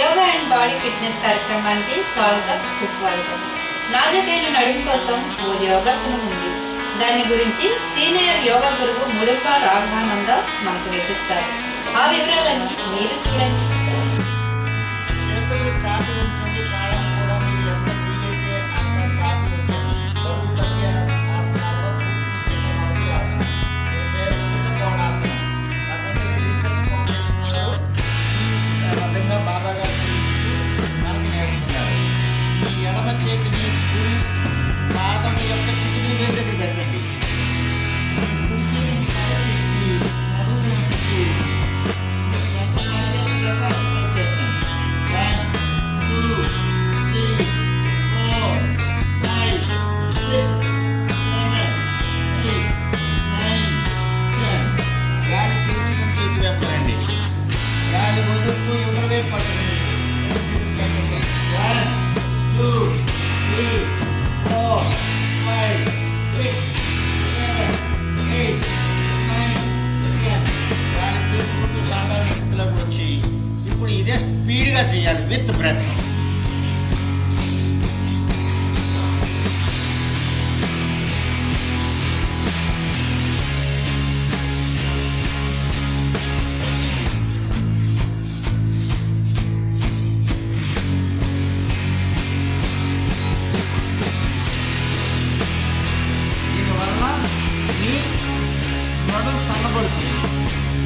Yoga and body fitness కార్యక్రమానికి స్వాగతం సుస్వాగతం. నాజకైన నడుము కోసం ఓ యోగాసనం ఉంది. దాని గురించి సీనియర్ యోగా గురువు ముడుప రాఘానంద మనకు వివరిస్తారు. ఆ వివరాలను మీరు చూడండి. గట్టిగా చేయాలి విత్ బ్రెత్. దీనివల్ల సన్నబడుతుంది.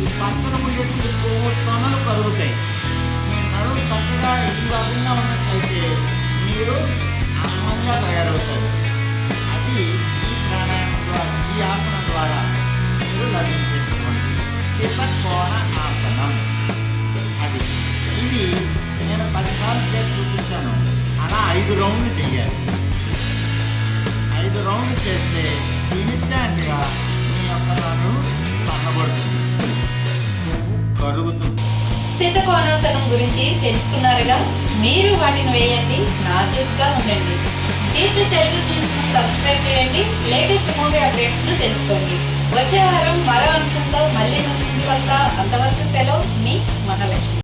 ఈ పక్కన ఉండేటువంటి కొవ్వు తొనలు కరుగుతాయి. చక్కగా ఉన్నట్లయితే మీరు అందంగా తయారవుతారు. అది ఈ ప్రాణాయామం ద్వారా ఈ ఆసనం ద్వారా మీరు లభించేటువంటి స్థిత కోణ ఆసనం. అది. ఇది నేను పదిసార్లు చేసి చూపించాను. అలా ఐదు రౌండ్లు చేయాలి ఐదు రౌండ్లు చేస్తే ఇన్స్టాంట్గా మీ యొక్క నన్ను స్థిత గురించి తెలుసుకున్నారుగా మీరు వాటిని వేయండి నాజూక్గా ఉండండి. దీంతో తెలుగు తీసుకుని సబ్స్క్రైబ్ చేయండి లేటెస్ట్ మూవీ అప్డేట్స్ను తెలుసుకోండి. వచ్చే వారం మరో అంశంతో మళ్ళీ ముందుకు వస్తా. అంతవరకు సెలవు మీ మహాలక్ష్మి.